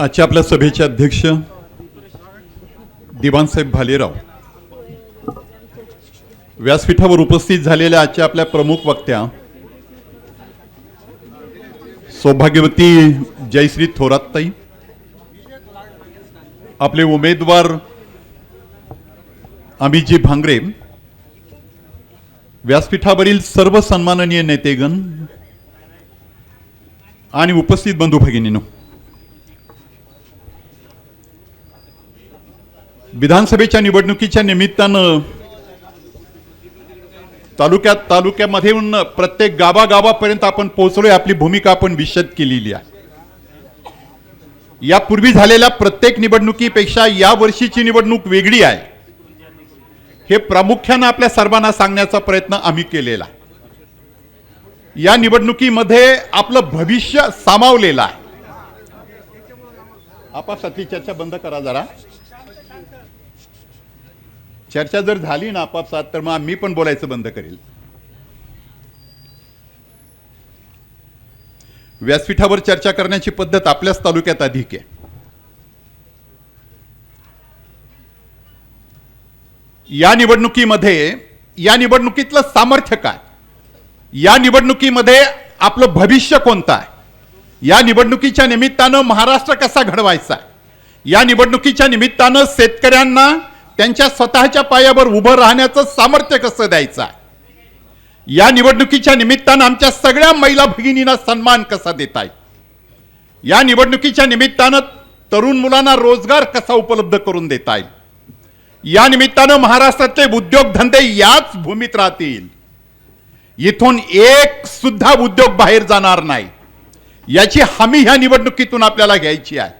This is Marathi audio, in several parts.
आजच्या आपल्या सभेचे अध्यक्ष दिवाणसाहेब भालेराव. व्यासपीठावर उपस्थित झालेल्या आजच्या आपल्या प्रमुख वक्त्या सौभाग्यवती जयश्री थोरातताई आपले उमेदवार अमितजी भांगरे व्यासपीठावरील सर्व सन्माननीय नेतेगण आणि उपस्थित बंधू भगिनीनो विधानसभेच्या निवडणुकीच्या निमित्तानं तालुक्यात तालुक्यामध्ये प्रत्येक गावागावापर्यंत आपण पोहोचलोय आपली भूमिका आपण विशद केलेली आहे. यापूर्वी झालेल्या प्रत्येक निवडणुकीपेक्षा या वर्षीची निवडणूक वेगळी आहे. हे प्रामुख्यानं आपल्या सर्वांना सांगण्याचा प्रयत्न आम्ही केलेला या निवडणुकीमध्ये आपलं भविष्य सामावलेलं आहे. आपापसातली चर्चा बंद करा जरा. चर्चा जर झाली ना आपापसात तर मग मी पण बोलायचं बंद करेल. व्यासपीठावर चर्चा करण्याची पद्धत आपल्याच तालुक्यात अधिक आहे. या निवडणुकीमध्ये या निवडणुकीतलं सामर्थ्य काय? या निवडणुकीमध्ये आपलं भविष्य कोणतं आहे? या निवडणुकीच्या निमित्तानं महाराष्ट्र कसा घडवायचा आहे? या निवडणुकीच्या निमित्तानं शेतकऱ्यांना त्यांच्या स्वतःच्या पायावर उभं राहण्याचं सामर्थ्य कसं द्यायचं आहे? या निवडणुकीच्या निमित्तानं आमच्या सगळ्या महिला भगिनींना सन्मान कसा देताय या निवडणुकीच्या निमित्तानं तरुण मुलांना रोजगार कसा उपलब्ध करून देता येईल या निमित्तानं महाराष्ट्रातले उद्योगधंदे याच भूमीत राहतील. इथून एक सुद्धा उद्योग बाहेर जाणार नाही. याची हमी ह्या निवडणुकीतून आपल्याला घ्यायची आहे.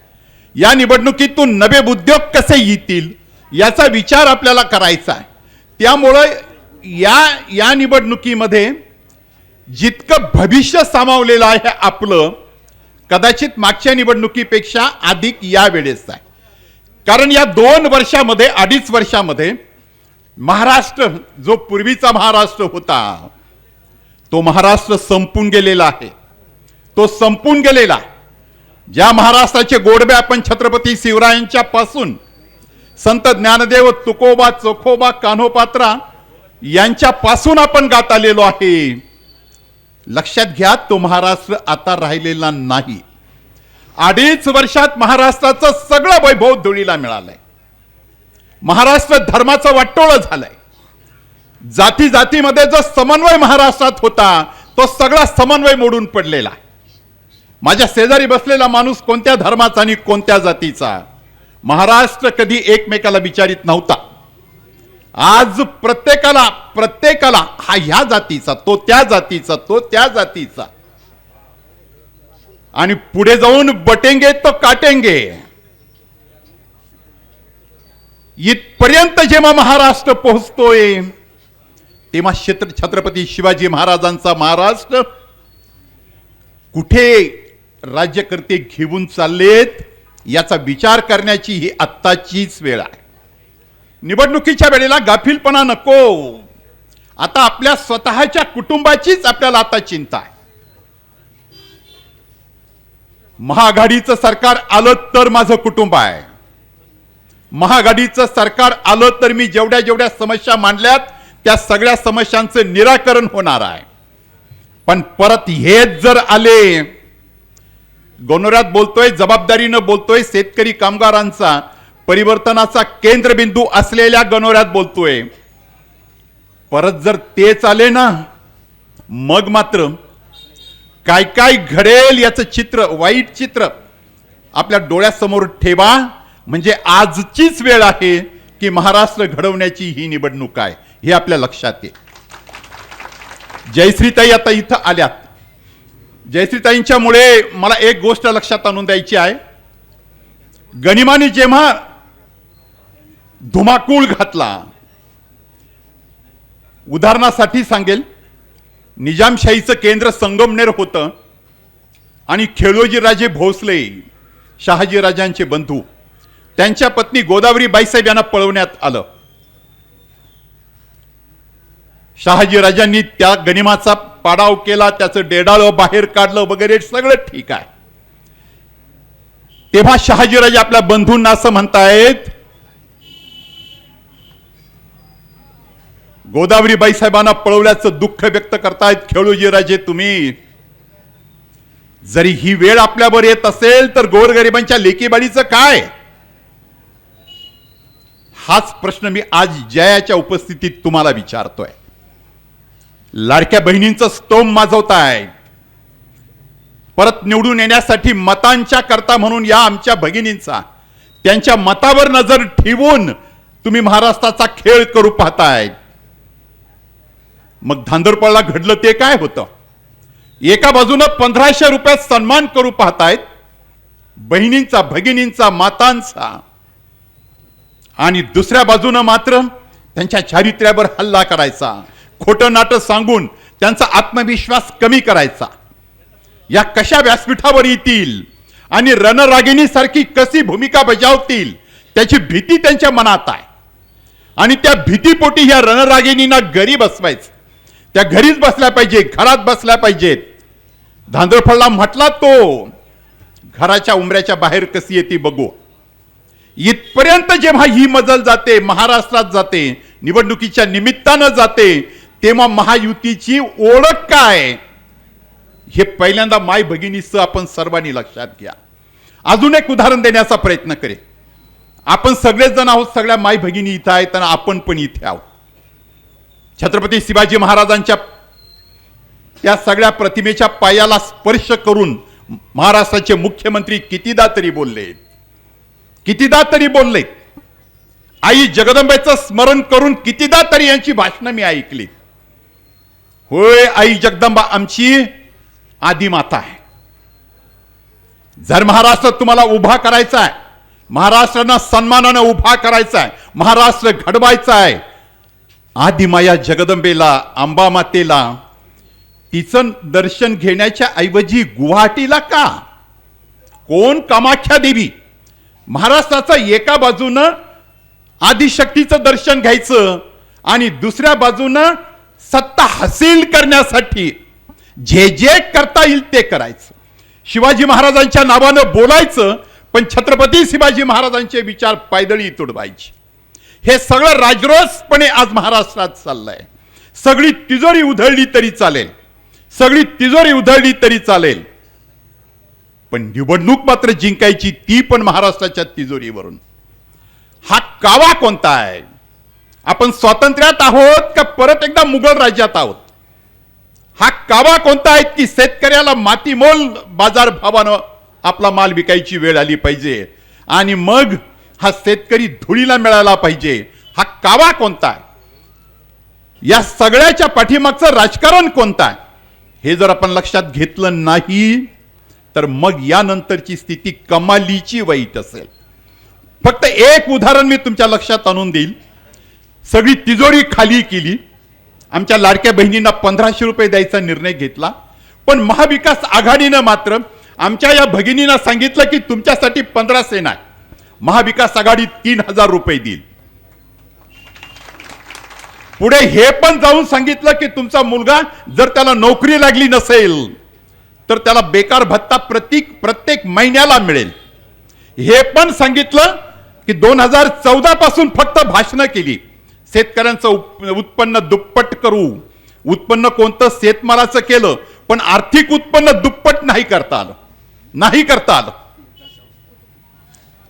या निवडणुकीतून नवे उद्योग कसे येतील? याचा विचार आपल्याला करायचा आहे. त्यामुळं या या निवडणुकीमध्ये जितकं भविष्य सामावलेलं आहे आपलं कदाचित मागच्या निवडणुकीपेक्षा अधिक या वेळेस आहे. कारण या दोन वर्षामध्ये अडीच वर्षामध्ये महाराष्ट्र जो पूर्वीचा महाराष्ट्र होता तो महाराष्ट्र संपून गेलेला आहे. तो संपून गेलेला ज्या महाराष्ट्राचे गोडबे आपण छत्रपती शिवरायांच्या पासून संत ज्ञानदेव तुकोबा चोखोबा कान्होपात्रा यांच्यापासून आपण गात आलेलो आहे. लक्षात घ्या तो महाराष्ट्र आता राहिलेला नाही. अडीच वर्षात महाराष्ट्राचं सगळं वैभव धुळीला मिळालंय. महाराष्ट्र धर्माचं वाटोळं झालंय. जाती जातीमध्ये जो समन्वय महाराष्ट्रात होता तो सगळा समन्वय मोडून पडलेला आहे. माझ्या शेजारी बसलेला माणूस कोणत्या धर्माचा आणि कोणत्या जातीचा? महाराष्ट्र कधी एकमेकाला विचारित नव्हता. आज प्रत्येकाला प्रत्येकाला हा ह्या जातीचा तो त्या जातीचा तो त्या जातीचा. आणि पुढे जाऊन बटेंगे तो काटेंगे. इथपर्यंत जेव्हा महाराष्ट्र पोहोचतोय तेव्हा क्षेत्र छत्रपती शिवाजी महाराजांचा महाराष्ट्र कुठे राज्यकर्ते घेऊन चाललेत? याचा विचार करण्याची ही आत्ताचीच वेळ आहे. निवडणुकीच्या वेळेला गाफीलपणा नको. आता आपल्या स्वतःच्या कुटुंबाचीच आपल्याला आता चिंता आहे. महाआघाडीचं सरकार आलं तर माझं कुटुंब आहे. महाआघाडीचं सरकार आलं तर मी जेवढ्या जेवढ्या समस्या मांडल्यात त्या सगळ्या समस्यांचं निराकरण होणार आहे. पण परत हेच जर आले गोनोऱ्यात बोलतोय जबाबदारीनं बोलतोय शेतकरी कामगारांचा परिवर्तनाचा केंद्रबिंदू असलेल्या गणोऱ्यात बोलतोय. परत जर तेच आले ना मग मात्र काय काय घडेल याचं चित्र वाईट चित्र आपल्या डोळ्यासमोर ठेवा. म्हणजे आजचीच वेळ आहे की महाराष्ट्र घडवण्याची ही निवडणूक आहे. हे आपल्या लक्षात ये जयश्रीताई आता इथं आल्यात. जयश्रीताईंच्यामुळे मला एक गोष्ट लक्षात आणून द्यायची आहे. गनिमाने जेव्हा धुमाकूळ घातला उदाहरणासाठी सांगेल निजामशाहीचं केंद्र संगमनेर होतं आणि खेळोजी राजे भोसले शहाजी राजांचे बंधू त्यांच्या पत्नी गोदावरी बाईसाहेब यांना पळवण्यात आलं. शहाजी राजांनी त्या गनिमाचा पाडाव केला त्याचं डेडाळं बाहेर काढलं वगैरे सगळं ठीक आहे. तेव्हा शहाजीराजे आपल्या बंधूंना असं म्हणतायत गोदावरी बाईसाहेबांना पळवल्याचं दुःख व्यक्त करतायत खेळूजीराजे तुम्ही. जरी ही वेळ आपल्यावर येत असेल तर गोरगरिबांच्या लेकीबाडीचं काय? हाच प्रश्न मी आज जयाच्या उपस्थितीत तुम्हाला विचारतोय. लाडक्या बहिणींचं स्तोम माजवताय. परत निवडून येण्यासाठी मतांच्या करता म्हणून या आमच्या भगिनींचा. त्यांच्या मतावर नजर ठेवून तुम्ही महाराष्ट्राचा खेळ करू पाहताय. मग धांदरपळला घडलं ते काय होतं? एका बाजूनं पंधराशे रुपयात सन्मान करू पाहतायत बहिणींचा भगिनींचा मातांचा. आणि दुसऱ्या बाजूनं मात्र त्यांच्या चारित्र्यावर हल्ला करायचा. खोटं नाटं सांगून त्यांचा आत्मविश्वास कमी करायचा. या कशा व्यासपीठावर येतील आणि रणरागिणीसारखी कशी भूमिका बजावतील त्याची भीती त्यांच्या मनात आहे. आणि त्या भीतीपोटी ह्या रणरागिणींना घरी बसवायचं. त्या घरीच बसल्या पाहिजे घरात बसल्या पाहिजेत. धांदळफळला म्हटला तो घराच्या उमऱ्याच्या बाहेर कशी येते बघू. इथपर्यंत जेव्हा ही मजल जाते महाराष्ट्रात जाते निवडणुकीच्या निमित्तानं जाते तेव्हा महायुतीची ओळख काय? हे पहिल्यांदा माय भगिनीचं आपण सर्वांनी लक्षात घ्या. अजून एक उदाहरण देण्याचा प्रयत्न करे आपण सगळेच जण आहोत सगळ्या माय भगिनी इथं आहेत आणि आपण पण इथे आहोत. छत्रपती शिवाजी महाराजांच्या त्या सगळ्या प्रतिमेच्या पायाला स्पर्श करून महाराष्ट्राचे मुख्यमंत्री कितीदा तरी बोलले. कितीदा तरी बोलले. आई जगदंबेचं स्मरण करून कितीदा तरी यांची भाषणं मी ऐकली होय आई जगदंबा आमची आदिमाता आहे. जर महाराष्ट्र तुम्हाला उभा करायचा आहे महाराष्ट्रानं सन्मानानं उभा करायचा आहे महाराष्ट्र घडवायचा आहे आदिमाया जगदंबेला अंबामातेला तिचं दर्शन घेण्याच्या ऐवजी गुवाहाटीला का? कोण कामाख्या देवी? महाराष्ट्राचं एका बाजूनं आदिशक्तीचं दर्शन घ्यायचं आणि दुसऱ्या बाजूनं सत्ता हासिल करण्यासाठी जे जे करता येईल ते करायचं. शिवाजी महाराजांच्या नावानं बोलायचं पण छत्रपती शिवाजी महाराजांचे विचार पायदळी तुडवायचे. हे सगळं राजरोसपणे आज महाराष्ट्रात चाललंय. सगळी तिजोरी उधळली तरी चालेल. सगळी तिजोरी उधळली तरी चालेल. पण निवडणूक मात्र जिंकायची ती पण महाराष्ट्राच्या तिजोरीवरून. हा कावा कोणता आहे? आपण स्वातंत्र्यात आहोत का परत एकदा मुघल राज्यात आहोत? हा कावा कोणता आहे की शेतकऱ्याला मातीमोल बाजार भावानं आपला माल विकायची वेळ आली पाहिजे? आणि मग हा शेतकरी धुळीला मिळाला पाहिजे. हा कावा कोणता आहे? या सगळ्याच्या पाठीमागचं राजकारण कोणतं आहे? हे जर आपण लक्षात घेतलं नाही तर मग यानंतरची स्थिती कमालीची वाईट असेल. फक्त एक उदाहरण मी तुमच्या लक्षात आणून देईल. सगळी तिजोरी खाली केली. आमच्या लाडक्या बहिणींना पंधराशे रुपये द्यायचा निर्णय घेतला. पण महाविकास आघाडीनं मात्र आमच्या या भगिनींना सांगितलं की तुमच्यासाठी पंधराशे नाही महाविकास आघाडी तीन हजार रुपये देईल. पुढे हे पण जाऊन सांगितलं की तुमचा मुलगा जर त्याला नोकरी लागली नसेल तर त्याला बेकार भत्ता प्रत्येक प्रत्येक महिन्याला मिळेल. हे पण सांगितलं की दोन हजार चौदा पासून फक्त भाषणं केली. शेतकऱ्यांचं उत्पन्न दुप्पट करू. उत्पन्न कोणतं? शेतमालाचं केलं. पण आर्थिक उत्पन्न दुप्पट नाही करता आलं. नाही करता आलं.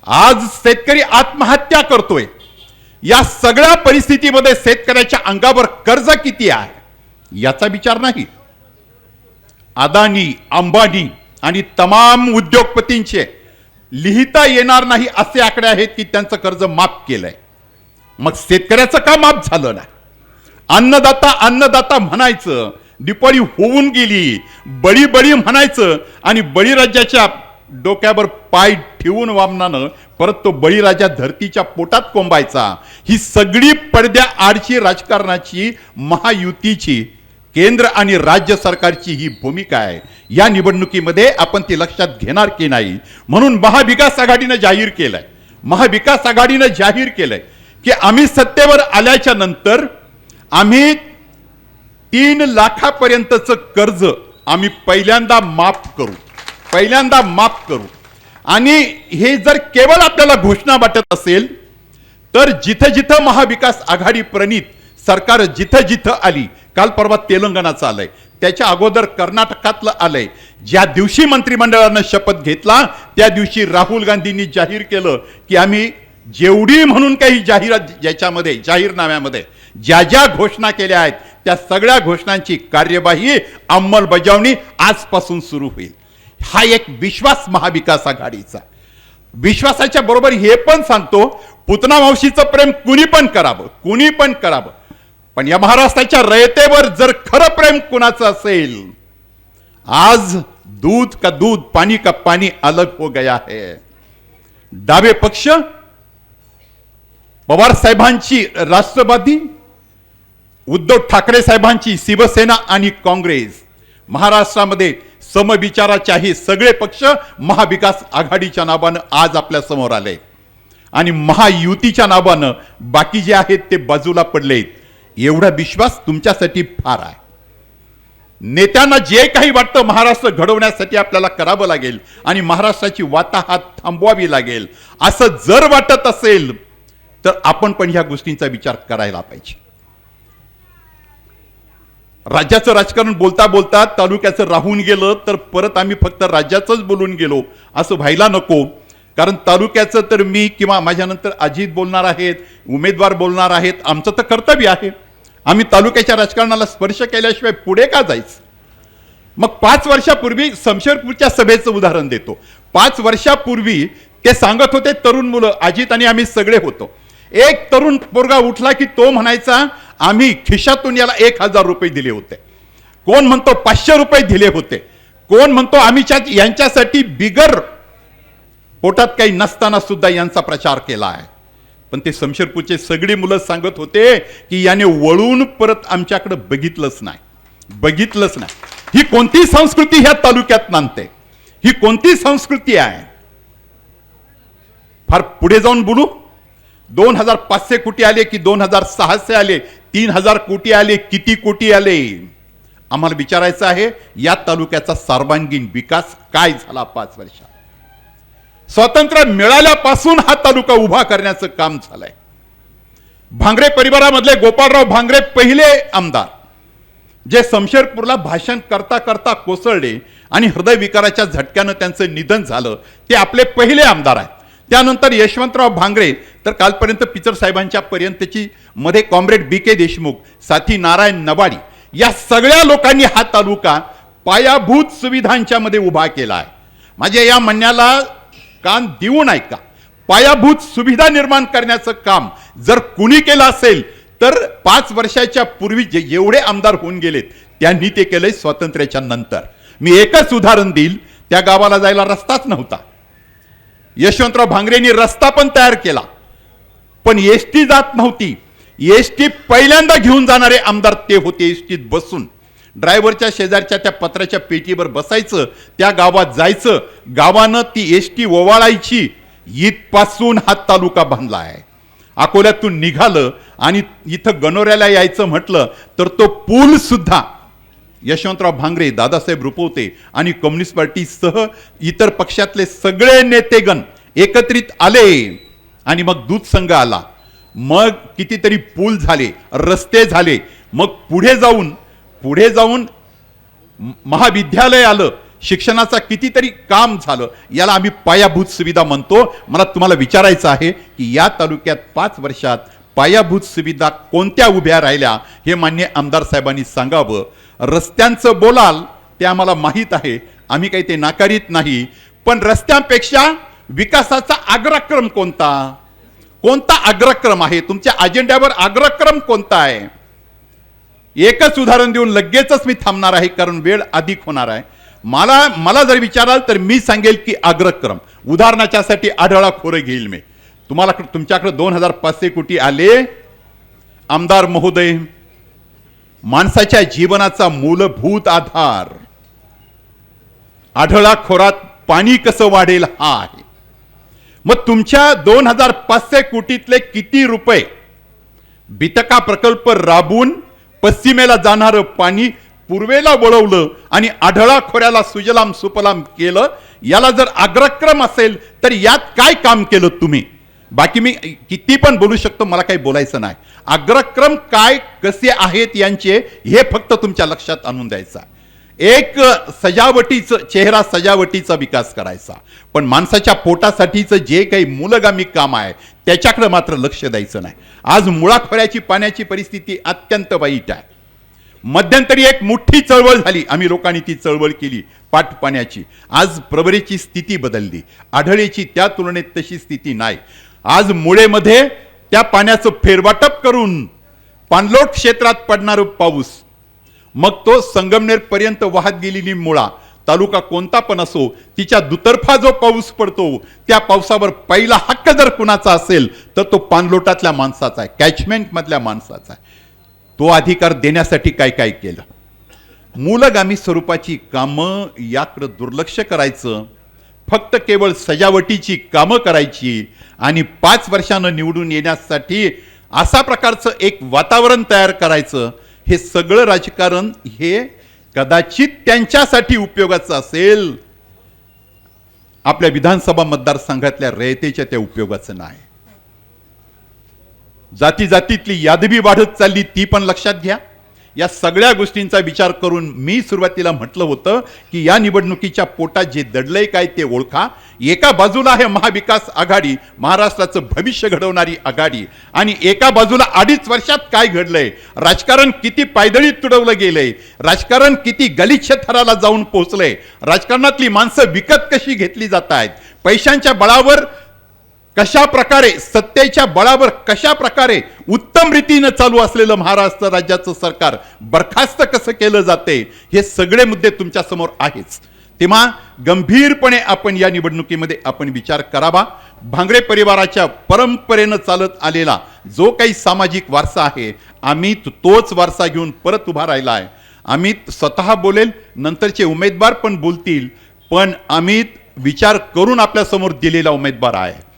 आज शेतकरी आत्महत्या करतोय. या सगळ्या परिस्थितीमध्ये शेतकऱ्याच्या अंगावर कर्ज किती आहे? याचा विचार नाही. अदानी अंबानी आणि तमाम उद्योगपतींचे लिहिता येणार नाही असे आकडे आहेत की त्यांचं कर्ज माफ केलंय. मग शेतकऱ्याचं का माफ झालं ना. अन्नदाता अन्नदाता म्हणायचं दिपाळी होऊन गेली बळी बळी म्हणायचं आणि बळीराजाच्या डोक्यावर पाय ठेवून वामनानं परत तो बळीराजा धरतीच्या पोटात कोंबायचा. ही सगळी पडद्या आडची राजकारणाची महायुतीची केंद्र आणि राज्य सरकारची ही भूमिका आहे. या निवडणुकीमध्ये आपण ती लक्षात घेणार की नाही? म्हणून महाविकास आघाडीनं जाहीर केलंय. महाविकास आघाडीनं जाहीर केलंय. की आम्ही सत्तेवर आल्याच्यानंतर आम्ही तीन लाखापर्यंतचं कर्ज आम्ही पहिल्यांदा माफ करू. पहिल्यांदा माफ करू. आणि हे जर केवळ आपल्याला घोषणा वाटत असेल तर जिथं जिथं महाविकास आघाडी प्रणित सरकार जिथं जिथं आली काल परवा तेलंगणाचं आलंय. त्याच्या अगोदर कर्नाटकातलं आलंय. ज्या दिवशी मंत्रिमंडळानं शपथ घेतला त्या दिवशी राहुल गांधींनी जाहीर केलं की आम्ही जेवढी म्हणून काही जाहिरात ज्याच्यामध्ये जाहीरनाम्यामध्ये ज्या ज्या घोषणा केल्या आहेत त्या सगळ्या घोषणांची कार्यवाही अंमलबजावणी आजपासून सुरू होईल. हा एक विश्वास महाविकास आघाडीचा विश्वासाच्या बरोबर हे पण सांगतो पुतना मावशीचं प्रेम कुणी पण करावं कुणी पण करावं. पण या महाराष्ट्राच्या रयतेवर जर खरं प्रेम कुणाचं असेल आज दूध का दूध पाणी का पाणी अलग हो गया है. डावे पक्ष पवार साहेबांची राष्ट्रवादी उद्धव ठाकरे साहेबांची शिवसेना आणि काँग्रेस. महाराष्ट्रामध्ये समविचाराच्या हे सगळे पक्ष महाविकास आघाडीच्या नावानं आज आपल्यासमोर आले. आणि महायुतीच्या नावानं बाकी जे आहेत ते बाजूला पडलेत एवढा विश्वास तुमच्यासाठी फार आहे. नेत्यांना जे काही वाटतं महाराष्ट्र घडवण्यासाठी आपल्याला करावं लागेल आणि महाराष्ट्राची वाताहात थांबवावी लागेल. असं जर वाटत असेल तर आपण पण ह्या गोष्टींचा विचार करायला पाहिजे. राज्याचं राजकारण बोलता बोलता तालुक्याचं राहून गेलं तर परत आम्ही फक्त राज्याचंच बोलून गेलो असं व्हायला नको. कारण तालुक्याचं तर मी किंवा माझ्यानंतर अजित बोलणार आहेत उमेदवार बोलणार आहेत आमचं तर कर्तव्य आहे. आम्ही तालुक्याच्या राजकारणाला स्पर्श केल्याशिवाय पुढे का जायचं? मग पाच वर्षापूर्वी शमशेरपूरच्या सभेचं उदाहरण देतो. पाच वर्षापूर्वी ते सांगत होते तरुण मुलं अजित आणि आम्ही सगळे होतो. एक तरुण पोरगा उठला की तो म्हणायचा आम्ही खिशातून याला एक हजार रुपये दिले होते. कोण म्हणतो पाचशे रुपये दिले होते. कोण म्हणतो आम्ही च्या- यांच्यासाठी बिगर पोटात काही नसताना सुद्धा यांचा प्रचार केला आहे. पण ते शमशेरपूरचे सगळी मुलं सांगत होते की याने वळून परत आमच्याकडे बघितलंच नाही. बघितलंच नाही. ही कोणती संस्कृती ह्या तालुक्यात नांदते? ही कोणती संस्कृती आहे? फार पुढे जाऊन बोलू. दोन हजार पाचशे कोटी आले की दोन हजार सहाशे आले? तीन हजार कोटी आले किती कोटी आले? आम्हाला विचारायचं आहे या तालुक्याचा सर्वांगीण विकास काय झाला पाच वर्षात? स्वातंत्र्य मिळाल्यापासून हा तालुका उभा करण्याचं काम झालंय. भांगरे परिवारामधले गोपाळराव भांगरे पहिले आमदार जे शमशेरपूरला भाषण करता करता कोसळले आणि हृदयविकाराच्या झटक्यानं त्यांचं निधन झालं ते आपले पहिले आमदार आहेत. त्यानंतर यशवंतराव भांगरे तर कालपर्यंत पिचर साहेबांच्या पर्यंतची मध्ये कॉम्रेड बी के देशमुख साथी नारायण नवाडी या सगळ्या लोकांनी हा तालुका पायाभूत सुविधांच्या मध्ये उभा केला आहे. माझ्या या म्हणण्याला कान देऊन ऐका पायाभूत सुविधा निर्माण करण्याचं काम जर कुणी केलं असेल तर पाच वर्षाच्या पूर्वी जे जेवढे आमदार होऊन गेलेत त्यांनी ते केलंय स्वातंत्र्याच्या नंतर. मी एकच उदाहरण देईल त्या गावाला जायला रस्ताच नव्हता. यशवंतराव भांगरेंनी रस्ता पण तयार केला. पण एस टी जात नव्हती. एस टी पहिल्यांदा घेऊन जाणारे आमदार ते होते एस टीत बसून. ड्रायव्हरच्या शेजारच्या त्या पत्राच्या पेटीवर बसायचं त्या गावात जायचं. गावानं ती एस टी ओवाळायची. इथपासून हा तालुका बांधला आहे. अकोल्यातून निघालं आणि इथं गणोऱ्याला यायचं म्हटलं तर तो पूल सुद्धा यशवंतराव भांगरे दादासाहेब रुपवते आणि कम्युनिस्ट पार्टीसह इतर पक्षातले सगळे नेतेगण एकत्रित आले आणि मग दूध संघ आला. मग कितीतरी पूल झाले रस्ते झाले. मग पुढे जाऊन पुढे जाऊन महाविद्यालय आलं. शिक्षणाचा कितीतरी काम झालं. याला आम्ही पायाभूत सुविधा म्हणतो. मला तुम्हाला विचारायचं आहे की या तालुक्यात पाच वर्षात पायाभूत सुविधा कोणत्या उभ्या राहिल्या हे मान्य आमदार साहेबांनी सांगावं. रस्त्यांचं बोलाल ते आम्हाला माहीत आहे. आम्ही काही ते नाकारित नाही. पण रस्त्यांपेक्षा विकासाचा अग्रक्रम कोणता? कोणता अग्रक्रम आहे? तुमच्या अजेंड्यावर अग्रक्रम कोणता आहे? एकच उदाहरण देऊन लगेचच मी थांबणार आहे कारण वेळ अधिक होणार आहे. मला मला जर विचाराल तर मी सांगेल की अग्रक्रम उदाहरणाच्यासाठी आढळा खोरं घेईल मी. तुम्हाला तुमच्याकडे दोन हजार पाचशे कोटी आले. आमदार महोदय माणसाच्या जीवनाचा मूलभूत आधार. आढळा खोरात पाणी कसं वाढेल हा आहे. मग तुमच्या दोन हजार पाचशे कोटीतले किती रुपये बितका प्रकल्प राबून पश्चिमेला जाणारं पाणी पूर्वेला वळवलं आणि आढळा खोऱ्याला सुजलाम सुपलाम केलं याला जर अग्रक्रम असेल तर यात काय काम केलं तुम्ही? बाकी मी किती पण बोलू शकतो मला काही बोलायचं नाही. अग्रक्रम काय कसे आहेत यांचे हे फक्त तुमच्या लक्षात आणून द्यायचं. एक सजावटीचं चेहरा सजावटीचा विकास करायचा. पण माणसाच्या पोटासाठीचं जे काही मूलगामी काम आहे त्याच्याकडे मात्र लक्ष द्यायचं नाही. आज मुळाखोऱ्याची पाण्याची परिस्थिती अत्यंत वाईट आहे. मध्यंतरी एक मोठी चळवळ झाली. आम्ही लोकांनी ती चळवळ केली पाठ पाण्याची आज प्रवरेची स्थिती बदलली. आढळेची त्या तुलनेत तशी स्थिती नाही. आज मुळेमध्ये त्या पाण्याचं फेरवाटप करून पाणलोट क्षेत्रात पडणार पाऊस. मग तो संगमनेर पर्यंत वाहत गेलेली मुळा तालुका कोणता पण असो तिच्या दुतर्फा जो पाऊस पडतो त्या पावसावर पहिला हक्क जर कुणाचा असेल तर तो पाणलोटातल्या माणसाचा आहे कॅचमेंटमधल्या माणसाचा आहे. तो अधिकार देण्यासाठी काय काय केलं? मूलगामी स्वरूपाची कामं याकडं दुर्लक्ष करायचं फक्त केवळ सजावटीची कामं करायची आणि पाच वर्षानं निवडून येण्यासाठी असा प्रकारचं एक वातावरण तयार करायचं हे सगळं राजकारण हे कदाचित त्यांच्यासाठी उपयोगाचं असेल. आपल्या विधानसभा मतदारसंघातल्या रयतेच्या त्या उपयोगाचं नाही. जाती जातीतली यादवी वाढत चालली ती पण लक्षात घ्या. या सगळ्या गोष्टींचा विचार करून मी सुरुवातीला म्हटलं होतं की या निवडणुकीच्या पोटात जे दडलंय काय ते ओळखा. एका बाजूला आहे महाविकास आघाडी महाराष्ट्राचं भविष्य घडवणारी आघाडी. आणि एका बाजूला अडीच वर्षात काय घडलंय? राजकारण किती पायदळीत तुडवलं गेलंय? राजकारण किती गलिच्छ थराला जाऊन पोहोचलंय? राजकारणातली माणसं विकत कशी घेतली जात आहेत पैशांच्या बळावर कशा प्रकारे सत्तेच्या बळावर कशा प्रकारे उत्तम रीतीनं चालू असलेलं महाराष्ट्र राज्याचं सरकार बरखास्त कसं केलं जाते हे सगळे मुद्दे तुमच्यासमोर आहेच. तेव्हा गंभीरपणे आपण या निवडणुकीमध्ये आपण विचार करावा. भांगरे परिवाराच्या परंपरेनं चालत आलेला जो काही सामाजिक वारसा आहे आम्ही तोच वारसा घेऊन परत उभा राहिला आहे आम्ही स्वतः बोलेल नंतरचे उमेदवार पण बोलतील पण आम्ही विचार करून आपल्यासमोर दिलेला उमेदवार आहे.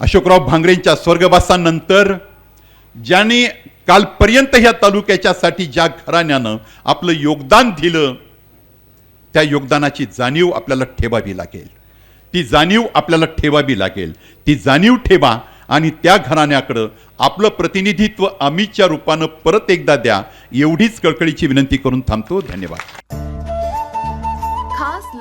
अशोकराव भांगरेंच्या स्वर्गवासानंतर ज्यांनी कालपर्यंत ह्या तालुक्याच्यासाठी ज्या घराण्यानं आपलं योगदान दिलं त्या योगदानाची जाणीव आपल्याला ठेवावी लागेल. ती जाणीव आपल्याला ठेवावी लागेल. ती जाणीव ठेवा आणि त्या घराण्याकडं आपलं प्रतिनिधित्व अमितच्या रूपानं परत एकदा द्या एवढीच कळकळीची विनंती करून थांबतो. धन्यवाद.